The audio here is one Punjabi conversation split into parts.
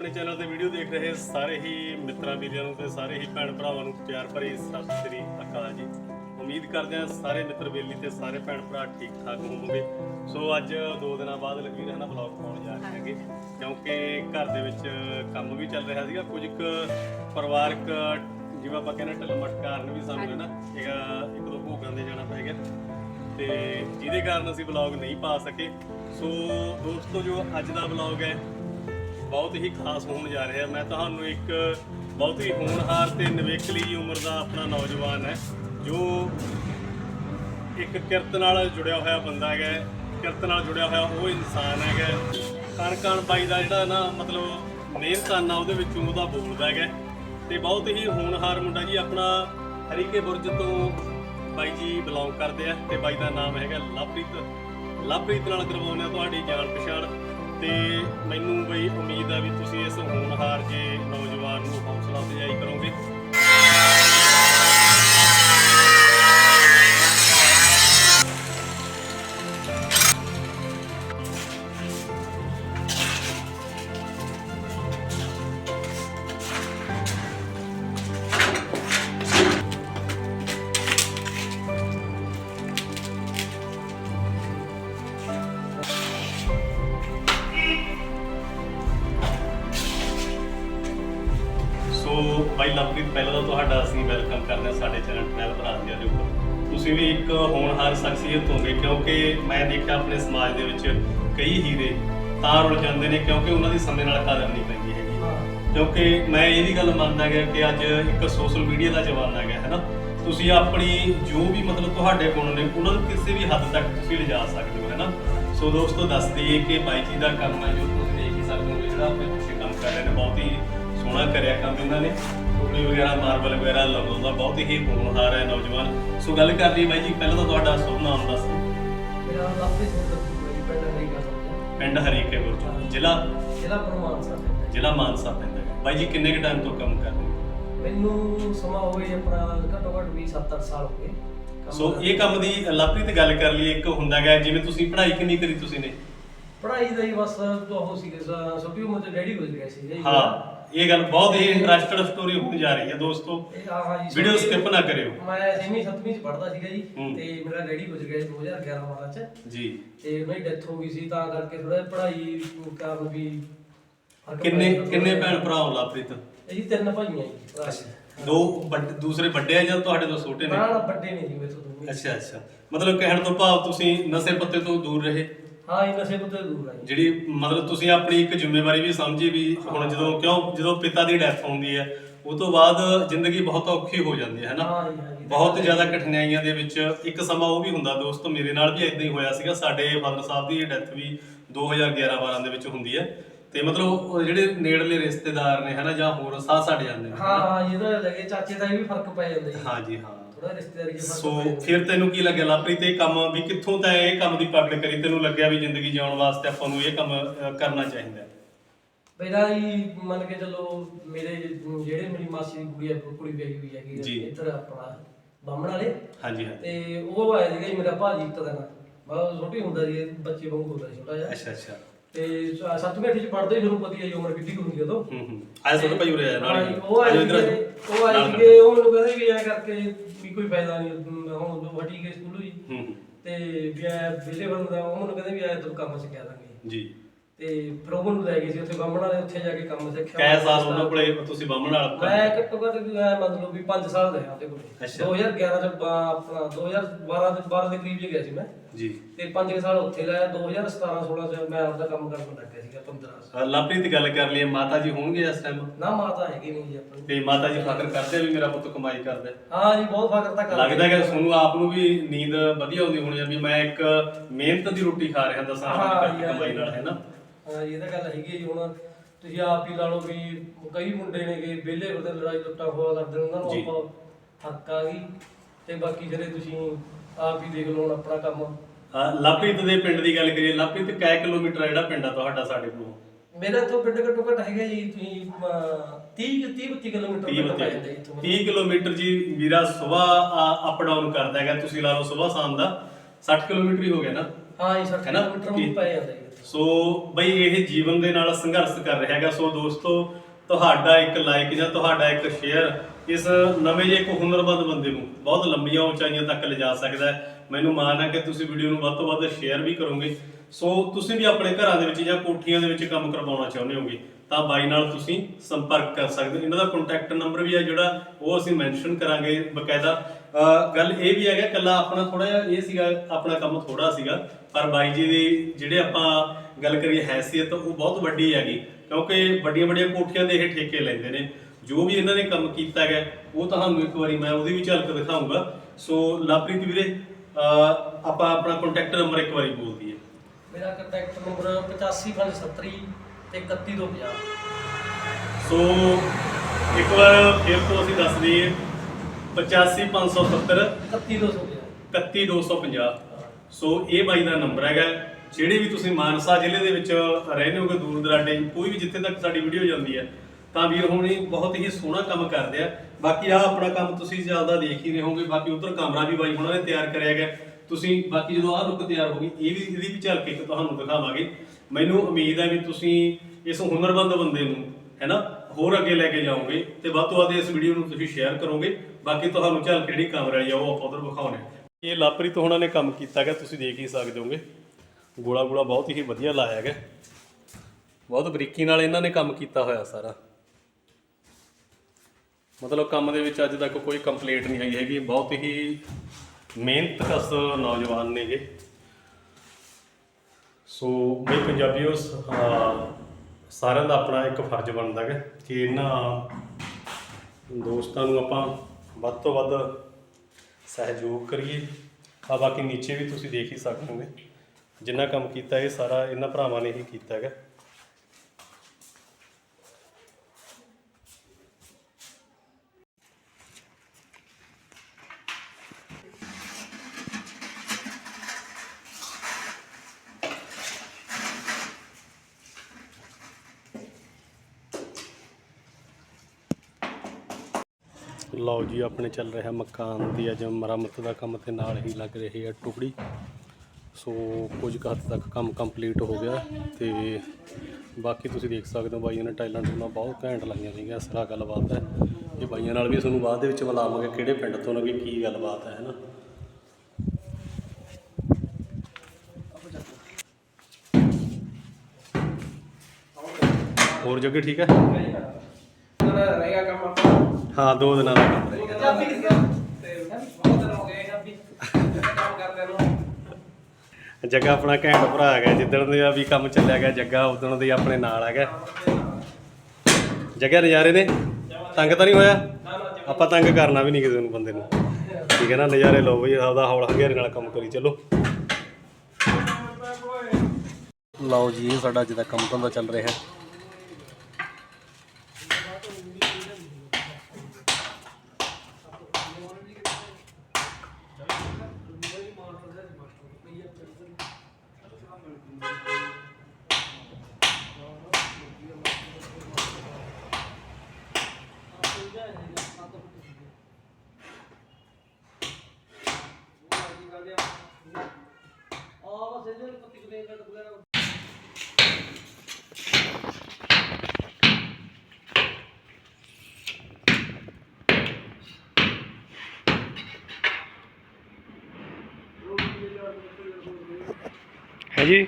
ਆਪਣੇ ਚੈਨਲ ਤੇ ਵੀਡੀਓ ਦੇਖ ਰਹੇ ਸਾਰੇ ਹੀ ਮਿੱਤਰਾਂ ਵੀਰਾਂ ਨੂੰ ਤੇ ਸਾਰੇ ਹੀ ਭੈਣ ਭਰਾਵਾਂ ਨੂੰ ਪਿਆਰ ਭਰੀ ਸਤਿ ਸ੍ਰੀ ਅਕਾਲ ਜੀ। ਉਮੀਦ ਕਰਦੇ ਹਾਂ ਸਾਰੇ ਮਿੱਤਰ ਬੇਲੀ ਤੇ ਸਾਰੇ ਭੈਣ ਭਰਾ ਠੀਕ ਠਾਕ ਹੋਵੋਗੇ। ਸੋ ਅੱਜ ਦੋ ਦਿਨਾਂ ਬਾਅਦ ਲੱਗੀ ਰਹਿਣਾ ਬਲੌਗ ਪਾਉਣ ਜਾ ਰਹੇ ਹੈਗੇ। ਕਿਉਂਕਿ ਘਰ ਦੇ ਵਿੱਚ ਕੰਮ ਵੀ ਚੱਲ ਰਿਹਾ ਸੀਗਾ। ਕੁਝ ਕੁ ਪਰਿਵਾਰਕ, ਜਿਵੇਂ ਆਪਾਂ ਕਹਿੰਦੇ ਟਲਮਟ ਕਾਰਨ ਵੀ ਸਾਨੂੰ ਹੈ ਨਾ, ਇੱਕ ਇੱਕ ਦੋ ਭੋਗਾਂ ਦੇ ਜਾਣਾ ਪੈ ਗਿਆ। ਤੇ ਜਿਹਦੇ ਕਾਰਨ ਅਸੀਂ ਵਲੌਗ ਨਹੀਂ ਪਾ ਸਕੇ। ਸੋ ਦੋਸਤੋ, ਜੋ ਅੱਜ ਦਾ ਵਲੌਗ ਹੈ ਬਹੁਤ ਹੀ ਖਾਸ ਹੋਣ ਜਾ ਰਿਹਾ। ਮੈਂ ਤੁਹਾਨੂੰ ਇੱਕ ਬਹੁਤ ਹੀ ਹੋਣਹਾਰ ਤੇ ਨਿਵੇਕਲੀ ਉਮਰ ਦਾ ਆਪਣਾ ਨੌਜਵਾਨ ਹੈ, ਜੋ ਇੱਕ ਕਿਰਤ ਨਾਲ ਜੁੜਿਆ ਹੋਇਆ ਬੰਦਾ ਹੈਗਾ ਕਿਰਤ ਨਾਲ ਜੁੜਿਆ ਹੋਇਆ ਉਹ ਇਨਸਾਨ ਹੈਗਾ ਕਣ ਕਣ ਬਾਈ ਦਾ ਜਿਹੜਾ ਨਾ ਮਤਲਬ ਮਿਹਨਤਾਨਾ ਉਹਦੇ ਵਿੱਚੋਂ ਉਹਦਾ ਬੋਲਦਾ ਹੈਗਾ ਤੇ ਬਹੁਤ ਹੀ ਹੋਣਹਾਰ ਮੁੰਡਾ ਜੀ, ਆਪਣਾ ਹਰੀਕੇ ਬੁਰਜ ਤੋਂ ਬਾਈ ਜੀ ਬਿਲੋਂਗ ਕਰਦੇ ਆ ਤੇ ਬਾਈ ਦਾ ਨਾਮ ਹੈਗਾ ਲਵਪ੍ਰੀਤ। ਲਵਪ੍ਰੀਤ ਨਾਲ ਕਰਵਾਉਂਦੇ ਆ ਤੁਹਾਡੀ ਜਾਣ ਪਛਾਣ ਤੇ ਮੈਨੂੰ ਬਈ ਉਮੀਦ ਆ ਵੀ ਤੁਸੀਂ ਇਸ ਹੋਣਹਾਰ ਜੇ ਨੌਜਵਾਨ ਨੂੰ ਹੌਸਲਾ ਅਫਜ਼ਾਈ ਕਰੋਗੇ। ਬਾਈ ਲਵਪ੍ਰੀਤ ਪਹਿਲਾਂ ਤਾਂ ਤੁਹਾਡਾ ਅਸੀਂ ਵੈਲਕਮ ਕਰਦੇ ਹਾਂ ਸਾਡੇ ਚੈਨਲ ਟ੍ਰੈਵਲ ਭਰਾਤੀਆਂ ਦੇ ਉੱਪਰ। ਤੁਸੀਂ ਵੀ ਇੱਕ ਹੋਣਹਾਰ ਸ਼ਖਸੀਅਤ ਹੋਗੇ ਕਿਉਂਕਿ ਮੈਂ ਦੇਖਿਆ ਆਪਣੇ ਸਮਾਜ ਦੇ ਵਿੱਚ ਕਈ ਹੀਰੇ ਤਾਂ ਰੁਲ ਜਾਂਦੇ ਨੇ ਕਿਉਂਕਿ ਉਹਨਾਂ ਦੀ ਸਮੇਂ ਨਾਲ ਕਦਰ ਨਹੀਂ ਪੈਂਦੀ ਹੈਗੀ। ਕਿਉਂਕਿ ਮੈਂ ਇਹ ਵੀ ਗੱਲ ਮੰਨਦਾ ਗਿਆ ਕਿ ਅੱਜ ਇੱਕ ਸੋਸ਼ਲ ਮੀਡੀਆ ਦਾ ਜ਼ਮਾਨਾ ਹੈ ਹੈਨਾ ਤੁਸੀਂ ਆਪਣੀ ਜੋ ਵੀ ਮਤਲਬ ਤੁਹਾਡੇ ਗੁਣ ਨੇ ਉਹਨਾਂ ਨੂੰ ਕਿਸੇ ਵੀ ਹੱਦ ਤੱਕ ਤੁਸੀਂ ਲਿਜਾ ਸਕਦੇ ਹੋ ਹੈਨਾ ਸੋ ਦੋਸਤੋ ਦੱਸ ਦਈਏ ਕਿ ਬਾਈ ਜੀ ਦਾ ਕੰਮ ਹੈ ਜੋ ਤੁਸੀਂ ਦੇਖ ਹੀ ਸਕਦੇ ਹੋ ਜਿਹੜਾ ਆਪਣੇ ਪਿੱਛੇ ਕੰਮ ਕਰ ਰਹੇ ਨੇ ਬਹੁਤ ਹੀ ਸੋਹਣਾ ਕਰਿਆ ਕੰਮ ਇਹਨਾਂ ਨੇ। ਟੁਕੜੀ ਵਗੈਰਾ ਮਾਰਬਲ ਵਗੈਰਾ ਲਗਾਉਂਦਾ ਬਹੁਤ ਹੀ ਹੋਣਹਾਰ ਹੈ ਨੌਜਵਾਨ। ਸੋ ਗੱਲ ਕਰ ਲਈ ਬਾਈ ਜੀ ਪਹਿਲਾਂ ਤਾਂ ਤੁਹਾਡਾ ਸ਼ੁਭ ਨਾਮ ਦੱਸ। ਮੇਰਾ ਲਾਪੇ ਮੇਰੀ ਪਿੰਡ ਹਰੀਗਾ ਤੋਂ ਪਿੰਡ ਹਰੀਕੇ ਬੁਰਜ ਜ਼ਿਲ੍ਹਾ? ਜ਼ਿਲ੍ਹਾ ਸਾਹਿਬ ਜ਼ਿਲ੍ਹਾ ਮਾਨਸਾ ਪੈਂਦਾ ਹੈ। ਬਾਈ ਜੀ ਕਿੰਨੇ ਕੁ ਟਾਈਮ ਤੋਂ ਕੰਮ ਕਰ ਰਹੇ ਹੋ? ਮੈਨੂੰ ਸਮਾਂ ਹੋਏ ਆਪਣਾ ਘੱਟੋ ਘੱਟ 20 7 ਸਾਲ ਹੋ ਗਏ। ਸੋ ਕਰਦੇ। ਇਹ ਕੰਮ ਦੀ ਲਾਪਰੀ ਤੇ ਗੱਲ ਕਰ ਲਈ ਇੱਕ ਹੁੰਦਾ ਹੈ ਜਿਵੇਂ ਤੁਸੀਂ ਪੜ੍ਹਾਈ ਕਿੰਨੀ ਕਰੀ ਤੁਸੀਂ ਨੇ? ਪੜ੍ਹਾਈ ਦਾ ਹੀ ਬਸ ਉਹ ਸੀ ਛੋਟੀ ਉਮਰ ਤੇ ਡੈਡੀ ਗੁਜ਼ਰ ਗਏ ਸੀ। ਹਾਂ। ਇਹ ਗੱਲ ਬਹੁਤ ਹੀ ਇੰਟਰਸਟਡ ਸਟੋਰੀ ਹੋਣ ਜਾ ਰਹੀ ਹੈ ਦੋਸਤੋ। ਇਹ ਜੀ ਵੀਡੀਓ ਸਕਿਪ ਨਾ ਕਰਿਓ। ਮੈਂ 6ਵੀਂ 7ਵੀਂ ਚ ਪੜ੍ਹਦਾ ਸੀਗਾ ਜੀ ਹੂੰ। ਤੇ ਮੇਰਾ ਡੈਡੀ ਗੁਜ਼ਰ ਗਿਆ ਸੀ 2011 ਮਾਰਚ ਚ। ਜੀ। ਤੇ ਉਹਨਾਂ ਦੀ ਡੈਥ ਹੋ ਗਈ ਸੀ ਤਾਂ ਕਰਕੇ ਥੋੜਾ ਪੜ੍ਹਾਈ ਕਾਰਨ ਵੀ ਫ਼ਰਕ ਕਿੰਨੇ ਪੈ ਗਿਆ। ਕਿੰਨੇ ਭੈਣ ਭਰਾ ਹੋ ਲਾਪ੍ਰੀਤ ਇਹ ਜੀ ਤਿੰਨ ਭਾਈਆਂ ਜੀ ਭਰਾ। ਦੋ ਵੱਡ- ਦੂਸਰੇ ਵੱਡੇ ਆ ਜਾਂ ਤੁਹਾਡੇ ਤੋਂ ਛੋਟੇ ਨੇ? ਨਾ ਨਾ ਵੱਡੇ ਨਹੀਂ ਜੀ ਮੇਰੇ ਤੋਂ ਦੋਵੇਂ। ਅੱਛਾ ਅੱਛਾ। ਮਤਲਬ ਕਹਿਣ ਤੋਂ ਭਾਵ ਤੁਸੀਂ ਨਸ਼ੇ ਪੱਤੇ ਤੋਂ ਦੂਰ ਰਹੇ? ਹਾਂ ਇਹ ਨਸ਼ੇ ਪੱਤੇ ਦੂਰ ਆ ਜੀ। ਜਿਹੜੀ ਮਤਲਬ ਤੁਸੀਂ ਆਪਣੀ ਇੱਕ ਜ਼ਿੰਮੇਵਾਰੀ ਵੀ ਸਮਝੀ ਵੀ ਹੁਣ ਜਦੋਂ ਕਿਉਂ ਜਦੋਂ ਪਿਤਾ ਦੀ ਡੈਥ ਹੁੰਦੀ ਹੈ ਉਹ ਤੋਂ ਬਾਅਦ ਜ਼ਿੰਦਗੀ ਬਹੁਤ ਔਖੀ ਹੋ ਜਾਂਦੀ ਹੈ ਹਨਾ ਹਾਂ ਜੀ, ਹਾਂ ਜੀ। ਬਹੁਤ ਜ਼ਿਆਦਾ ਕਠਿਨਾਈਆਂ ਦੇ ਵਿੱਚ ਇੱਕ ਸਮਾਂ ਉਹ ਵੀ ਹੁੰਦਾ ਦੋਸਤੋ ਮੇਰੇ ਨਾਲ ਵੀ ਇਦਾਂ ਹੀ ਹੋਇਆ ਸੀਗਾ ਸਾਡੇ ਫਾਦਰ ਸਾਹਿਬ ਦੀ ਡੈਥ ਵੀ 2011-12 ਦੇ ਵਿੱਚ ਹੁੰਦੀ ਹੈ। ਤੇ ਮਤਲਬ ਉਹ ਜਿਹੜੇ ਨੇੜਲੇ ਰਿਸ਼ਤੇਦਾਰ ਨੇ ਹਨਾ ਜਾਂ ਹੋਰ ਸਾਹ ਛੱਡ ਜਾਂਦੇ ਨੇ ਹਾਂ ਹਾਂ ਇਹਦਾ ਲੱਗੇ ਚਾਚੇ ਦਾ ਵੀ ਫ਼ਰਕ ਪੈ ਜਾਂਦਾ ਜੀ। ਹਾਂ ਜੀ ਹਾਂ। ਥੋੜਾ ਰਿਸ਼ਤੇਦਾਰੀ ਚ ਸੋ ਫਿਰ ਤੈਨੂੰ ਕੀ ਲੱਗਿਆ ਲਾਪਰੀ ਤੇ ਕੰਮ ਵੀ ਕਿੱਥੋਂ ਤਾਂ ਇਹ ਕੰਮ ਦੀ ਪਕੜ ਕਰੀ ਤੈਨੂੰ ਲੱਗਿਆ ਵੀ ਜ਼ਿੰਦਗੀ ਜਿਉਣ ਵਾਸਤੇ ਆਪਾਂ ਨੂੰ ਇਹ ਕੰਮ ਅਹ, ਕਰਨਾ ਚਾਹੀਦਾ? ਹੈ ਪਹਿਲਾਂ ਹੀ ਮੰਨ ਕੇ ਚੱਲੋ ਮੇਰੇ ਜਿਹੜੇ ਮੇਰੀ ਮਾਸੀ ਦੀ ਕੁੜੀ ਹੈ ਕੁੜੀ ਵਿਆਹੀ ਹੋਈ ਹੈਗੀ ਜੀ। ਇੱਧਰ ਆਪਣਾ ਬਾਹਮਣ ਵਾਲੇ। ਹਾਂਜੀ ਹਾਂ। ਤੇ ਉਹ ਆਇਆ ਸੀਗਾ ਜੀ ਮੇਰਾ ਭਾਜੀ ਇੱਕ ਦਿਨ ਬਹੁਤ ਛੋਟੀ ਹੁੰਦਾ ਸੀ ਇਹ ਬੱਚੇ ਵਾਂਗੂ ਹੁੰਦਾ ਸੀ ਛੋਟਾ ਜਿਹਾ। ਅੱਛਾ ਅੱਛਾ। ਤੇ ਸ- ਸੱਤਵੀਂ ਅੱਠਵੀਂ ਚ ਪੜ੍ਹਦੇ ਹੀ ਤੁਹਾਨੂੰ ਪਤਾ ਹੀ ਹੈ ਜੀ ਉਮਰ ਕਿੱਡੀ ਕੁ ਹੁੰਦੀ ਹੈ ਉਦੋਂ। ਹੂੰ ਹੂੰ। ਆਇਆ ਤੁਹਾਡੇ ਭਾਈ ਉਰੇ ਆਇਆ ਨਾਲ ਹਾਂ। ਉਹ ਆਏ ਆਜੋ ਇੱਧਰ ਆਜੋ। ਸੀਗੇ ਉਹ ਆਏ ਨਾਲ ਸੀਗੇ ਉਹ ਮੈਨੂੰ ਕਹਿੰਦੇ ਵੀ ਐ ਕਰਕੇ ਵੀ ਕੋਈ ਫਾਇਦਾ ਨਹੀਂ ਹੁਣ ਜੋ ਹਟੀ ਗਏ ਸਕੂਲੋਂ ਜੀ ਹੂੰ। ਹੂੰ ਤੇ ਵੀ ਐ ਵਿਲੇ ਬੰਦਾ ਉਹ ਮੈਨੂੰ ਕਹਿੰਦੇ ਵੀ ਐ ਤੂੰ ਕੰਮ ਸਿੱਖਿਆ ਦਾਂਗੇ। ਜੀ। ਤੇ ਉਹ ਮੈਨੂੰ ਲੈ ਗਏ ਸੀ ਉੱਥੇ ਬਾਹਮਣ ਵਾਲੇ ਉੱਥੇ ਜਾ ਕੇ ਕੰਮ ਸਿੱਖਿਆ। ਕੈ ਸਾਲ ਉਹਨਾਂ ਕੋਲੇ ਤੁਸੀਂ ਬਾਹਮਣ ਵਾਲਾ ਕੰਮ ਮੈਂ ਘੱਟੋ ਘੱਟ ਵੀ ਐ ਮਤਲਬ ਵੀ 5 ਸਾਲ ਰਿਹਾ ਉਹਦੇ ਕੋਲੇ। ਅੱਛਾ। 2011 ਚ ਬਾ- ਆਪਣਾ 2012 ਦੇ 12 ਦੇ ਕਰੀਬ ਜੇ ਗਿਆ ਸੀ ਮੈਂ। ਜੀ। ਤੇ 5 ਸਾਲ ਉੱਥੇ ਲਾਇਆ 2017 16 ਚ ਮੈਂ ਆਪਦਾ ਕੰਮ ਕਰਨ ਲੱਗ ਗਿਆ ਸੀਗਾ 15 ਸਾਲ। ਲਾਪਰੀ ਦੀ ਗੱਲ ਕਰ ਲਈਏ ਮਾਤਾ ਜੀ ਹੋਣਗੇ ਇਸ ਟਾਈਮ ਨਾ ਮਾਤਾ ਹੈਗੀ ਨਹੀਂ ਜੀ ਆਪਣੀ ਤੇ ਮਾਤਾ ਜੀ ਫਖਰ ਕਰਦੇ ਆ ਵੀ ਮੇਰਾ ਪੁੱਤ ਕਮਾਈ ਕਰਦਾ? ਹੈ। ਹਾਂ ਜੀ ਬਹੁਤ ਫਖਰ ਤਾਂ ਕਰਦੇ। ਲੱਗਦਾ ਕਿ ਤੁਹਾਨੂੰ ਆਪ ਨੂੰ ਵੀ ਨੀਂਦ ਵਧੀਆ ਆਉਂਦੀ ਹੋਣੀ ਆ ਵੀ ਮੈਂ ਇੱਕ ਮਿਹਨਤ ਦੀ ਰੋਟੀ ਖਾ ਰਿਹਾ ਦਸਾਂ ਹਾਂ ਜੀ, ਦੀ ਹਾਂ ਕਮਾਈ। ਨਾਲ ਹੈ ਨਾ? ਹਾਂ ਜੀ, ਇਹ ਤਾਂ ਗੱਲ ਹੈਗੀ ਹੈ ਜੀ ਹੁਣ ਤੁਸੀਂ ਆਪ ਹੀ ਲਾ ਲਓ ਵੀ ਕਈ ਮੁੰਡੇ ਨੇਗੇ ਵਿਹਲੇ ਫਿਰਦੇ ਲੜਾਈ ਲੁੱਟਾਂ ਹੋਆ ਕਰਦੇ ਨੇ ਉਹਨਾਂ ਜੀ। ਨੂੰ ਆਪਾਂ ਹੱਕ ਆ ਗਈ ਤੇ ਬਾਕੀ ਜਿਹੜੇ ਤੁਸੀਂ ਆਪ ਹੀ ਦੇਖ ਲਓ ਹੁਣ ਆਪਣਾ ਕੰਮ ਅਹ ਲਾਪ੍ਰੀਤ ਦੇ ਪਿੰਡ ਦੀ ਗੱਲ ਕਰੀਏ ਲਾਪ੍ਰੀਤ ਕੈ ਕਿਲੋਮੀਟਰ ਆ ਜਿਹੜਾ ਪਿੰਡ ਆ ਤੁਹਾਡਾ ਸਾਡੇ ਕੋਲੋਂ ਮੇਰਾ ਤੋਂ ਪਿੰਡ ਘੱਟੋ ਘੱਟ ਹੈਗਾ ਜੀ ਤੁਸੀਂ 30 30 32 ਕਿਲੋਮੀਟਰ 30 ਪਿੰਡ ਪੈ ਜਾਂਦਾ ਜੀ ਇੱਥੋਂ 30 ਕਿਲੋਮੀਟਰ ਜੀ ਵੀਰਾ ਸਵੇਰ ਅਪ ਡਾਊਨ ਕਰਦਾ ਹੈਗਾ ਤੁਸੀਂ ਲਾ ਲਓ ਸਵੇਰ ਸ਼ਾਮ ਦਾ 60 ਕਿਲੋਮੀਟਰ ਹੀ ਹੋ ਗਿਆ ਨਾ ਹਾਂ ਜੀ 60 ਹੈ ਨਾ? ਕਿਲੋਮੀਟਰ ਠੀਕ। ਪੈ ਜਾਂਦਾ ਜੀ ਸੋ ਬਈ ਇਹ ਜੀਵਨ ਦੇ ਨਾਲ ਸੰਘਰਸ਼ ਕਰ ਰਿਹਾ ਹੈਗਾ। ਸੋ ਦੋਸਤੋ, ਤੁਹਾਡਾ ਇੱਕ ਲਾਈਕ ਜਾਂ ਤੁਹਾਡਾ ਇੱਕ ਸ਼ੇਅਰ ਇਸ ਨਵੇਂ ਜਿਹੇ ਇੱਕ ਹੁਨਰਮੰਦ ਬੰਦੇ ਨੂੰ ਬਹੁਤ ਲੰਬੀਆਂ ਉਚਾਈਆਂ ਤੱਕ ਲਿਜਾ ਸਕਦਾ ਹੈ। ਮੈਨੂੰ ਮਾਣ ਹੈ ਕਿ ਤੁਸੀਂ ਵੀਡੀਓ ਨੂੰ ਵੱਧ ਤੋਂ ਵੱਧ ਸ਼ੇਅਰ ਵੀ ਕਰੋਗੇ। ਸੋ ਤੁਸੀਂ ਵੀ ਆਪਣੇ ਘਰਾਂ ਦੇ ਵਿੱਚ ਜਾਂ ਕੋਠੀਆਂ ਦੇ ਵਿੱਚ ਕੰਮ ਕਰਵਾਉਣਾ ਚਾਹੁੰਦੇ ਹੋਗੇ, ਤਾਂ ਬਾਈ ਨਾਲ ਤੁਸੀਂ ਸੰਪਰਕ ਕਰ ਸਕਦੇ ਹੋ। ਇਹਨਾਂ ਦਾ ਕੰਟੈਕਟ ਨੰਬਰ ਵੀ ਹੈ ਜਿਹੜਾ, ਉਹ ਅਸੀਂ ਮੈਂਸ਼ਨ ਕਰਾਂਗੇ ਬਕਾਇਦਾ। ਗੱਲ ਇਹ ਵੀ ਹੈਗਾ ਕੱਲਾ ਆਪਣਾ ਥੋੜਾ ਜਿਹਾ ਇਹ ਸੀਗਾ ਆਪਣਾ ਕੰਮ ਥੋੜਾ ਸੀਗਾ ਪਰ ਬਾਈ ਜੀ ਦੀ ਜਿਹੜੇ ਆਪਾਂ ਗੱਲ ਕਰੀਏ ਹੈਸੀਅਤ ਉਹ ਬਹੁਤ ਵੱਡੀ ਹੈਗੀ ਕਿਉਂਕਿ ਵੱਡੀਆਂ ਵੱਡੀਆਂ ਕੋਠੀਆਂ ਦੇ ਇਹ ਠੇਕੇ ਲੈਂਦੇ ਨੇ ਜੋ ਵੀ ਇਹਨਾਂ ਨੇ ਕੰਮ ਕੀਤਾ ਹੈਗਾ ਉਹ ਤੁਹਾਨੂੰ ਇੱਕ ਵਾਰੀ ਮੈਂ ਉਹਦੀ ਵੀ ਝਲਕ ਦਿਖਾਊਂਗਾ। ਸੋ ਲਵਪ੍ਰੀਤ ਵੀਰੇ ਆਪਾਂ ਆਪਣਾ ਕੰਟੈਕਟ ਨੰਬਰ ਇੱਕ ਵਾਰੀ ਬੋਲ ਦਈਏ। ਮੇਰਾ ਕੰਟੈਕਟ ਨੰਬਰ 8570 ਤੇ 31250 ਸੋ ਇੱਕ ਵਾਰ ਫਿਰ ਤੋਂ ਅਸੀਂ ਦੱਸ ਦਈਏ 85570 31250 31250 ਸੋ ਇਹ ਬਾਈ ਦਾ ਨੰਬਰ ਹੈਗਾ। ਜਿਹੜੇ ਵੀ ਤੁਸੀਂ ਮਾਨਸਾ ਜ਼ਿਲ੍ਹੇ ਦੇ ਵਿੱਚ ਰਹਿੰਦੇ ਹੋਗੇ ਦੂਰ ਦਰਾਡੇ ਕੋਈ ਵੀ ਜਿੱਥੇ ਤੱਕ ਸਾਡੀ ਵੀਡੀਓ ਜਾਂਦੀ ਹੈ ਤਾਂ ਵੀਰ ਹੁਣੀ ਬਹੁਤ ਹੀ ਸੋਹਣਾ ਕੰਮ ਕਰਦੇ ਆ। ਬਾਕੀ ਆ ਆਪਣਾ ਕੰਮ ਤੁਸੀਂ ਜ਼ਿਆਦਾ ਦੇਖ ਹੀ ਰਹੇ ਹੋਗੇ। ਬਾਕੀ ਉਧਰ ਕਮਰਾ ਵੀ ਬਾਈ ਹੁਣਾਂ ਨੇ ਤਿਆਰ ਕਰਿਆ ਗਿਆ ਤੁਸੀਂ ਬਾਕੀ ਜਦੋਂ ਆਹ ਲੁੱਕ ਤਿਆਰ ਹੋ ਗਈ ਇਹ ਵੀ ਇਹਦੀ ਵੀ ਝਲਕ ਇੱਕ ਤੁਹਾਨੂੰ ਦਿਖਾਵਾਂਗੇ। ਮੈਨੂੰ ਉਮੀਦ ਹੈ ਵੀ ਤੁਸੀਂ ਇਸ ਹੁਨਰਮੰਦ ਬੰਦੇ ਨੂੰ ਹੈਨਾ ਹੋਰ ਅੱਗੇ ਲੈ ਕੇ ਜਾਓਗੇ ਤੇ ਵੱਧ ਤੋਂ ਵੱਧ ਇਸ ਵੀਡੀਓ ਨੂੰ ਤੁਸੀਂ ਸ਼ੇਅਰ ਕਰੋਗੇ। ਬਾਕੀ ਤੁਹਾਨੂੰ ਝਲਕ ਕਿਹੜੀ ਕਮਰੇ ਵਾਲੀ ਆ, ਉਹ ਆਪਾਂ ਉਧਰ ਵਿਖਾਉਣੇ ਇਹ ਲਾਪਰੀ ਤੋਂ ਉਹਨਾਂ ਨੇ ਕੰਮ ਕੀਤਾ ਹੈਗਾ ਤੁਸੀਂ ਦੇਖ ਹੀ ਸਕਦੇ ਹੋਗੇ। ਗੋਲਾ ਗੋਲਾ ਬਹੁਤ ਹੀ ਵਧੀਆ ਲਾਇਆ ਹੈਗਾ ਬਹੁਤ ਬਰੀਕੀ ਨਾਲ ਇਹਨਾਂ ਨੇ ਕੰਮ ਕੀਤਾ ਹੋਇਆ ਸਾਰਾ। ਮਤਲਬ ਕੰਮ ਦੇ ਵਿੱਚ ਅੱਜ ਤੱਕ ਕੋਈ ਕੰਪਲੇਂਟ ਨਹੀਂ ਆਈ ਹੈਗੀ। ਬਹੁਤ ਹੀ ਮਿਹਨਤਕਸ਼ ਨੌਜਵਾਨ ਨੇਗੇ ਸੋ ਬਈ ਪੰਜਾਬੀਓ, ਸ- ਸਾਰਿਆਂ ਦਾ ਆਪਣਾ ਇੱਕ ਫਰਜ਼ ਬਣਦਾ ਹੈ ਕਿ ਇਹਨਾਂ ਦੋਸਤਾਂ ਨੂੰ ਆਪਾਂ ਵੱਧ ਤੋਂ ਵੱਧ ਸਹਿਯੋਗ ਕਰੀਏ। ਆ ਬਾਕੀ ਨੀਚੇ ਵੀ ਤੁਸੀਂ ਦੇਖ ਹੀ ਸਕਦੇ ਹੋਗੇ ਜਿੰਨਾ ਕੰਮ ਕੀਤਾ ਇਹ ਸਾਰਾ ਇਹਨਾਂ ਭਰਾਵਾਂ ਨੇ ਹੀ ਕੀਤਾ ਹੈਗਾ। ਲਓ ਜੀ ਆਪਣੇ ਚੱਲ ਰਿਹਾ ਮਕਾਨ ਦੀ ਅੱਜ ਮੁਰੰਮਤ ਦਾ ਕੰਮ ਤੇ ਨਾਲ ਹੀ ਲੱਗ ਰਹੀ ਹੈ ਟੁਕੜੀ ਸੋ ਕੁਝ ਕੁ ਹੱਦ ਤੱਕ ਕੰਮ ਕੰਪਲੀਟ ਹੋ ਗਿਆ ਤੇ ਬਾਕੀ ਤੁਸੀਂ ਦੇਖ ਸਕਦੇ ਹੋ ਬਾਈਆਂ ਨੇ ਟਾਈਲਾਂ ਟੂਲਾਂ ਬਹੁਤ ਘੈਂਟ ਲਾਈਆਂ ਸੀਗੀਆਂ ਸਾਰਾ ਗੱਲਬਾਤ ਹੈ ਇਹ ਬਾਈਆਂ ਨਾਲ ਵੀ ਤੁਹਾਨੂੰ ਬਾਅਦ ਦੇ ਵਿੱਚ ਮਿਲਾਵਾਂਗੇ ਕਿਹੜੇ ਪਿੰਡ ਤੋਂ ਨੇ ਕੀ ਗੱਲਬਾਤ ਹੈ ਹਨਾ ਹੋਰ ਜੱਗੇ ਠੀਕ ਹੈ ਰਹੇਗਾ ਕੰਮ ਆਪਾਂ ਹਾਂ ਦੋ ਦਿਨਾਂ ਦਾ ਕੰਮ ਰਹੇਗਾ। ਚਾਬੀ ਕਿੱਥੇ ਆ? ਤੇ ਬਹੁਤ ਦਿਨ ਹੋ ਗਏ ਚਾਬੀ ਕੰਮ ਕਰਦੇ ਨੂੰ ਜੱਗਾ ਆਪਣਾ ਘੈਂਟ ਭਰਾ ਹੈਗਾ ਜਿੱਦਣ ਦੇ ਆ ਵੀ ਕੰਮ ਚੱਲਿਆ ਗਿਆ ਜੱਗਾ ਉਦਣ ਦੇ ਆਪਣੇ ਨਾਲ ਹੈਗਾ। ਜੱਗਾ ਨਜ਼ਾਰੇ ਨੇ? ਤੰਗ ਤਾਂ ਨਹੀਂ ਹੋਇਆ? ਆਪਾਂ ਤੰਗ ਕਰਨਾ ਵੀ ਨਹੀਂ ਕਿਸੇ ਨੂੰ ਬੰਦੇ ਨੂੰ। ਠੀਕ ਹੈ ਨਾ ਨਜ਼ਾਰੇ ਲਓ ਬਈ ਆਪਦਾ ਹੌਲ ਹੰਗੇਰੇ ਨਾਲ ਕੰਮ ਕਰੀ ਚਲੋ। ਲਓ ਜੀ ਇਹ ਸਾਡਾ ਅੱਜ ਦਾ ਕੰਮ ਧੰਦਾ ਚੱਲ ਰਿਹਾ ਹੈ। ਜੀ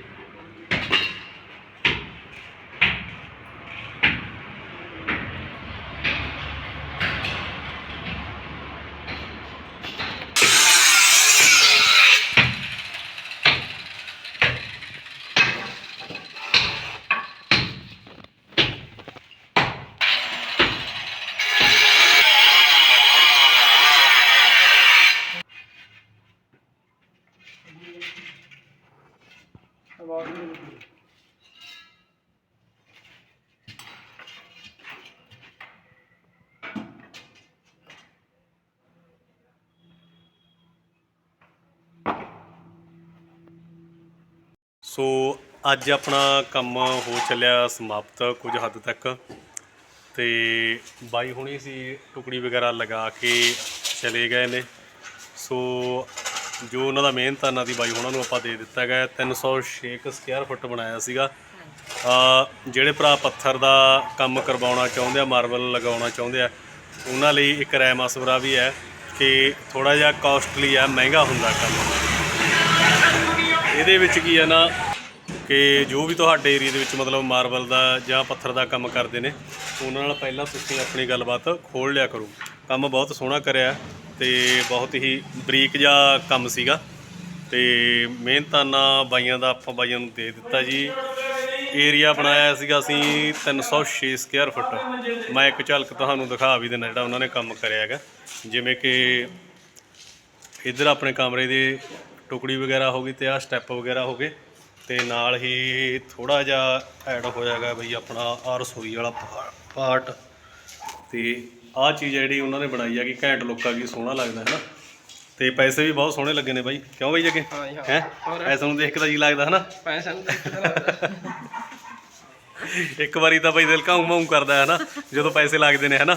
ਹੈ ਜੀ ਸੋ ਅੱਜ ਆਪਣਾ ਕੰਮ ਹੋ ਚੱਲਿਆ ਸਮਾਪਤ ਕੁਝ ਹੱਦ ਤੱਕ। ਤੇ ਬਾਈ ਹੁਣੀ ਸੀ ਟੁਕੜੀ ਵਗੈਰਾ ਲਗਾ ਕੇ ਚਲੇ ਗਏ ਨੇ। ਸੋ ਜੋ ਉਹਨਾਂ ਦਾ ਮਿਹਨਤ ਉਹਨਾਂ ਦੀ ਬਾਈ ਉਹਨਾਂ ਨੂੰ ਆਪਾਂ ਦੇ ਦਿੱਤਾ ਗਿਆ 306 ਸਕੁਅਰ ਫੁੱਟ ਬਣਾਇਆ ਸੀਗਾ। ਆ, ਜਿਹੜੇ ਭਰਾ ਪੱਥਰ ਦਾ ਕੰਮ ਕਰਵਾਉਣਾ ਚਾਹੁੰਦੇ ਆ ਮਾਰਬਲ ਲਗਾਉਣਾ ਚਾਹੁੰਦੇ ਆ, ਉਹਨਾਂ ਲਈ ਇੱਕ ਰਾਏ ਮਸਵਰਾ ਵੀ ਹੈ ਕਿ ਥੋੜਾ ਜਿਹਾ ਕਾਸਟਲੀ ਆ, ਮਹਿੰਗਾ ਹੁੰਦਾ ਕੰਮ। ਇਹਦੇ ਵਿੱਚ ਕੀ ਹੈ ਨਾ ਕਿ ਜੋ ਵੀ ਤੁਹਾਡੇ ਏਰੀਆ ਦੇ ਵਿੱਚ ਮਤਲਬ ਮਾਰਬਲ ਦਾ ਜਾਂ ਪੱਥਰ ਦਾ ਕੰਮ ਕਰਦੇ ਨੇ, ਉਹਨਾਂ ਨਾਲ ਪਹਿਲਾਂ ਤੁਸੀਂ ਆਪਣੀ ਗੱਲਬਾਤ ਖੋਲ ਲਿਆ ਕਰੋ। ਕੰਮ ਬਹੁਤ ਸੋਹਣਾ ਕਰਿਆ। ਤੇ ਬਹੁਤ ਹੀ ਬਰੀਕ ਜਿਹਾ ਕੰਮ ਸੀਗਾ। ਤੇ ਮਿਹਨਤਾਨਾ ਬਾਈਆਂ ਦਾ ਆਪਾਂ ਬਾਈਆਂ ਨੂੰ ਦੇ ਦਿੱਤਾ ਜੀ। ਏਰੀਆ ਬਣਾਇਆ ਸੀਗਾ ਅਸੀਂ 306 ਸਕੁਅਰ ਫੁੱਟ ਮੈਂ ਇੱਕ ਝਲਕ ਤੁਹਾਨੂੰ ਦਿਖਾ ਵੀ ਦਿੰਦਾ ਜਿਹੜਾ ਉਹਨਾਂ ਨੇ ਕੰਮ ਕਰਿਆ ਹੈਗਾ। ਜਿਵੇਂ ਕਿ ਇੱਧਰ ਆਪਣੇ ਕਮਰੇ ਦੇ ਟੁਕੜੀ ਵਗੈਰਾ ਹੋ ਗਈ ਤੇ ਆ ਸਟੈਪ ਵਗੈਰਾ ਹੋ ਗਏ। ਤੇ ਨਾਲ ਹੀ ਥੋੜਾ ਜਿਹਾ ਐਡ ਹੋ ਜਾਏਗਾ ਬਈ ਆਪਣਾ ਆ ਰਸੋਈ ਵਾਲਾ ਪਾਰਟ। ਤੇ ਆ ਚੀਜ਼ ਜਿਹੜੀ ਉਹਨਾਂ ਨੇ ਬਣਾਈ ਆ ਕਿ ਘੈਂਟ ਲੋਕਾਂ ਕੀ ਸੋਹਣਾ ਲੱਗਦਾ ਹੈ ਨਾ? ਤੇ ਪੈਸੇ ਵੀ ਬਹੁਤ ਸੋਹਣੇ ਲੱਗੇ ਨੇ ਬਾਈ। ਕਿਉਂ ਬਾਈ ਜੱਗੇ ਹਾਂ ਜੀ, ਹਾਂ। ਹੈ? ਐਸਾ ਨੂੰ ਦੇਖ ਕੇ ਤਾਂ ਜੀ ਲੱਗਦਾ ਹੈ ਨਾ? ਪੈਸਾ ਨੂੰ ਦੇਖ ਕੇ ਤਾਂ ਲੱਗਦਾ। ਇੱਕ ਵਾਰੀ ਤਾਂ ਬਈ ਦਿਲ ਕਾਉਂ ਮਾਉਂ ਕਰਦਾ ਹੈ ਨਾ? ਜਦੋਂ ਪੈਸੇ ਲੱਗਦੇ ਨੇ ਹਨਾ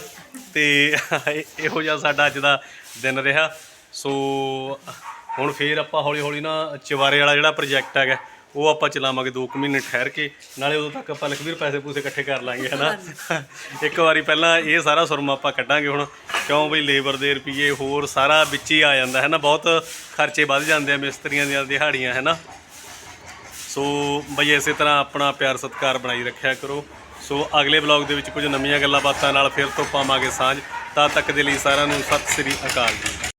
ਤੇ ਇਹ- ਇਹੋ ਜਿਹਾ ਸਾਡਾ ਅੱਜ ਦਾ ਦਿਨ ਰਿਹਾ। ਸੋ ਹੁਣ ਫੇਰ ਆਪਾਂ ਹੌਲੀ ਹੌਲੀ ਨਾ ਚਵਾਰੇ ਵਾਲਾ ਜਿਹੜਾ ਪ੍ਰੋਜੈਕਟ ਹੈਗਾ ਉਹ ਆਪਾਂ ਚਲਾਵਾਂਗੇ 2 ਮਹੀਨੇ ਠਹਿਰ ਕੇ ਨਾਲੇ ਉਦੋਂ ਤੱਕ ਆਪਾਂ ਲਖਵੀਰ ਪੈਸੇ ਪੂਸੇ ਇਕੱਠੇ ਕਰ ਲਾਂਗੇ ਹਨਾ? ਇੱਕ ਵਾਰੀ ਪਹਿਲਾਂ ਇਹ ਸਾਰਾ ਸੁਰਮਾ ਆਪਾਂ ਕੱਢਾਂਗੇ ਹੁਣ ਕਿਉਂ ਬਈ ਲੇਬਰ ਦੇ ਰੁਪਏ ਹੋਰ ਸਾਰਾ ਵਿੱਚ ਹੀ ਆ ਜਾਂਦਾ ਹੈ ਨਾ ਬਹੁਤ ਖਰਚੇ ਵੱਧ ਜਾਂਦੇ ਆ ਮਿਸਤਰੀਆਂ ਦੀਆਂ ਦਿਹਾੜੀਆਂ ਹੈ ਨਾ ਸੋ ਬਈ ਇਸੇ ਤਰ੍ਹਾਂ ਆਪਣਾ ਪਿਆਰ ਸਤਿਕਾਰ ਬਣਾਈ ਰੱਖਿਆ ਕਰੋ। ਸੋ ਅਗਲੇ ਵਲੌਗ ਦੇ ਵਿੱਚ ਕੁਝ ਨਵੀਆਂ ਗੱਲਾਂ ਬਾਤਾਂ ਨਾਲ ਫਿਰ ਤੋਂ ਪਾਵਾਂਗੇ ਸਾਂਝ। ਤਦ ਤੱਕ ਦੇ ਲਈ ਸਾਰਿਆਂ ਨੂੰ ਸਤਿ ਸ੍ਰੀ ਅਕਾਲ ਜੀ।